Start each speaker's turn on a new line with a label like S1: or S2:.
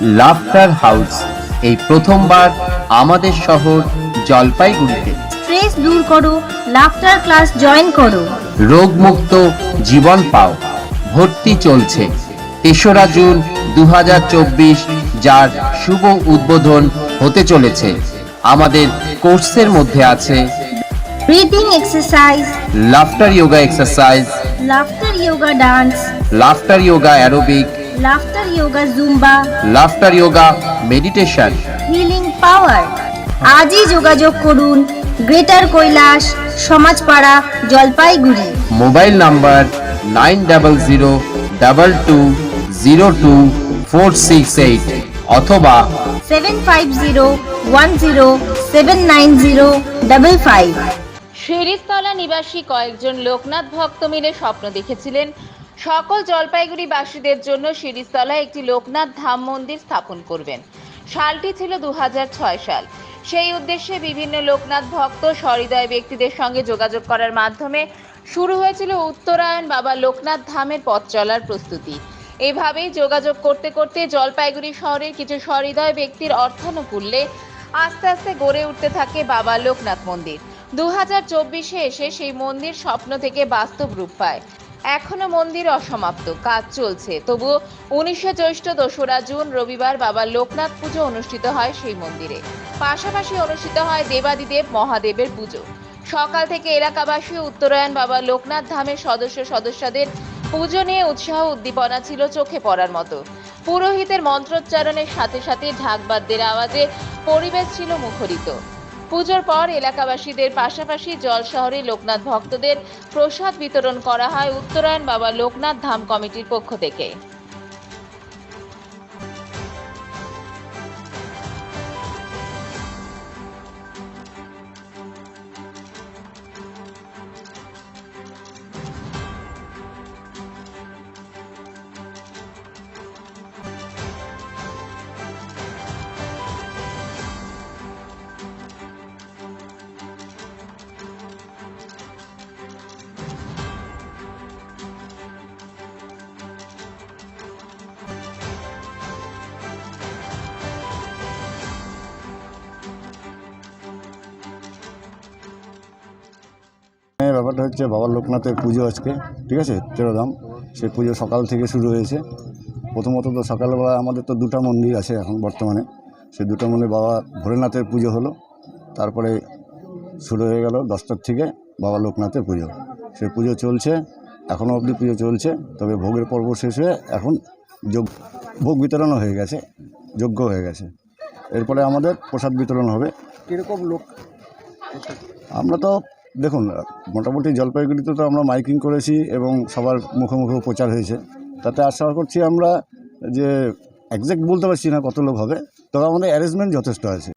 S1: Laughter house এই প্রথমবার আমাদের শহর জলপাইগুড়িতে।
S2: স্ট্রেস দূর করো লাফটার ক্লাস জয়েন করো।
S1: রোগমুক্ত জীবন পাও ভর্তি চলছে। তেসরা জুন দু হাজার চব্বিশ যার শুভ উদ্বোধন হতে চলেছে। আমাদের কোর্সের মধ্যে আছে
S2: breathing exercise
S1: laughter yoga exercise
S2: laughter yoga dance
S1: laughter yoga aerobic
S2: laughter yoga zumba
S1: laughter yoga meditation
S2: healing power আজই যোগাযোগ করুন Greater Kailash Samajpara Jalpaiguri
S1: mobile number nine double zero double two zero two four six eight অথবা
S2: seven five zero one zero seven nine zero double five
S3: Shirishtala নিবাসী কয়েকজন লোকনাথ ভক্ত মিলে স্বপ্ন দেখেছিলেন। সকল জলপাইগুড়িবাসীদের জন্য শিরিষতলায় একটি লোকনাথ ধাম মন্দির স্থাপন করবেন। সালটি ছিল দু হাজার ছয় সাল। সেই উদ্দেশ্যে বিভিন্ন লোকনাথ ভক্ত সহৃদয় ব্যক্তিদের সঙ্গে যোগাযোগ করার মাধ্যমে শুরু হয়েছিল উত্তরায়ণ বাবা লোকনাথ ধামের পথ চলার প্রস্তুতি। এভাবেই যোগাযোগ করতে করতে জলপাইগুড়ি শহরের কিছু সহৃদয় ব্যক্তির অর্থানুকূল্যে আস্তে আস্তে গড়ে উঠতে থাকে বাবা লোকনাথ মন্দির। দু হাজার চব্বিশে এসে সেই মন্দির স্বপ্ন থেকে বাস্তব রূপ পায়। এখনও মন্দির অসমাপ্ত, কাজ চলছে। তবুও উনিশে জ্যৈষ্ঠ দোসরা জুন রবিবার বাবা লোকনাথ পুজো অনুষ্ঠিত হয় সেই মন্দিরে। পাশাপাশি অনুষ্ঠিত হয় দেবাদিদেব মহাদেবের পুজো। সকাল থেকে এলাকাবাসী উত্তরায়ণ বাবা লোকনাথ ধামের সদস্য সদস্যদের পুজো নিয়ে উৎসাহ উদ্দীপনা ছিল চোখে পড়ার মতো। পুরোহিতের মন্ত্রোচ্চারণের সাথে সাথে ঢাকবাদ্যের আওয়াজে পরিবেশ ছিল মুখরিত। পুজোর পর এলাকাবাসীদের পাশাপাশি জল শহরে লোকনাথ ভক্তদের প্রসাদ বিতরণ করা হয় উত্তরায়ণ বাবা লোকনাথ ধাম কমিটির পক্ষ থেকে।
S4: ব্যাপারটা হচ্ছে বাবা লোকনাথের পুজো আজকে ঠিক আছে? তেরোধাম। সেই পুজো সকাল থেকে শুরু হয়েছে। প্রথমত তো সকালবেলা আমাদের তো দুটো মন্দির আছে এখন বর্তমানে। সেই দুটো মন্দির বাবা ভোলেনাথের পুজো হলো। তারপরে শুরু হয়ে গেল দশটার থেকে বাবা লোকনাথের পুজো। সেই পুজো চলছে এখনও অবধি পুজো চলছে তবে ভোগের পর্ব শেষ হয়ে এখন যোগ ভোগ বিতরণও হয়ে গেছে যোগ্য হয়ে গেছে। এরপরে আমাদের প্রসাদ বিতরণ হবে।
S5: কীরকম লোক?
S4: আমরা তো দেখুন, মোটামুটি জলপাইগুড়িতে তো আমরা মাইকিং করেছি এবং সবার মুখে মুখে প্রচার হয়েছে। তাতে আশা করছি আমরা যে একজ্যাক্ট বলতে পারছি না কত লোক হবে, তবে আমাদের অ্যারেঞ্জমেন্ট যথেষ্ট আছে।